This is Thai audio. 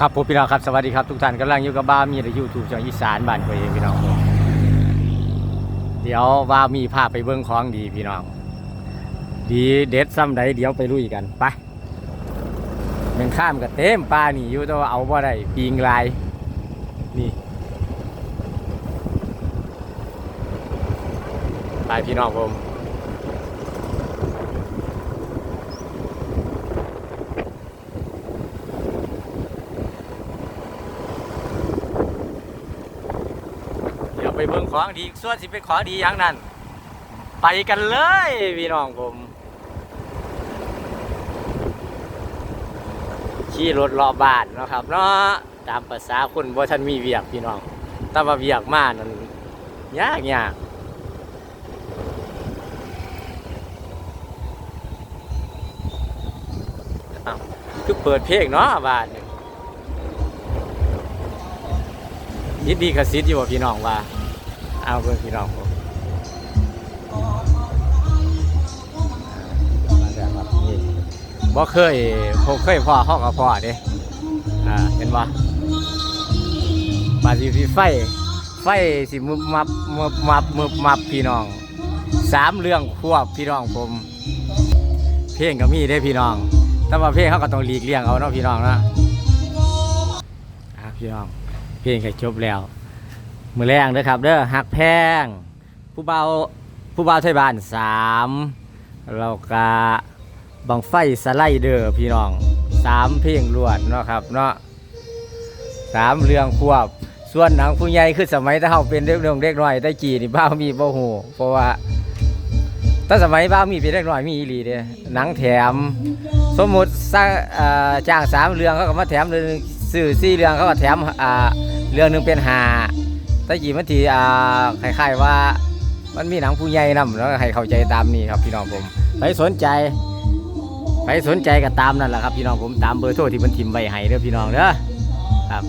ครับผมพี่น้องครับสวัสดีครับทุกท่านกำลังอยู่กับบ้ามีในยูทูบช่องอีสานบ้านตัวเองพี่น้องเดี๋ยวว่ามีภาพไปเบิ้องของดีพี่น้อง ดีเด็ดซ้ำใดเดี๋ยวไปลุยกันไปแมันข้ามกับเต็มปลานี่อยู่แตัวาเอาว่าได้ปีงลายนี่ไปพี่น้องผม เดี๋ยว ไปเบิ่งของดีส่วนสิเป็นของดีอย่างนั้น ไปกันเลยพี่น้องผมขี่รถรอบ้านเนาะครับเนาะตามภาษาคนบ่ทันมีเวียกพี่น้องแต่ว่าเวียกมานั่นยากยากคือเปิดเพลงเนาะบ้านนี่ยิดดีกับซิดอยู่พี่น้องว่า เอาเพื่อนพี่น้องผมาแล้วครับนี่บ่เคยผมเคยพ่อห้องกับพ่อเด้อ่าเห็นว่าบาดสิไฟ ไฟสิมึบมับมึบมับมึบมับพี่น้องสามเรื่องควบพี่น้องผม เพลงก็มีได้พี่น้อง แต่ว่าเพลงเขาก็ต้องหลีกเลี่ยงเอาเนาะพี่น้องเนาะอะพี่น้อง เพลงก็จบแล้ว มือแรงเด้อครับเด้อหักแพง ผู้เบาผู้เบาไทยบ้านสามเราก็บังไฟสไลเดอร์พี่น้องสามเพลงรวดเนาะครับเนาะสามเรื่องควบ ส่วนหนังผู้ใหญ่คือสมัยถ้าเราเป็นเด็กน้องเด็กน้อยได้กี่นี่บ้ามีบ่หูเพราะว่าถ้าสมัยบ้ามีเป็นเด็กน้อยมีอีหลีเด้หนังแถม สมมุติสร้างจ้างสามเรื่องเขาก็มาแถมเรื่องซื้อสี่เรื่องเขาก็แถมเรื่องหนึ่งเป็นหา แต่กี่มันทีอ่าคล้ายๆว่า มันมีหนังผู้ใหญ่นำแล้วให้เข้าใจตามนี้ครับพี่น้องผมใครสนใจใครสนใจก็ตามนั่นแหละครับพี่น้องผมตามเบอร์โทรที่มันทิมไว้ให้เด้อพี่น้องเด้อครับ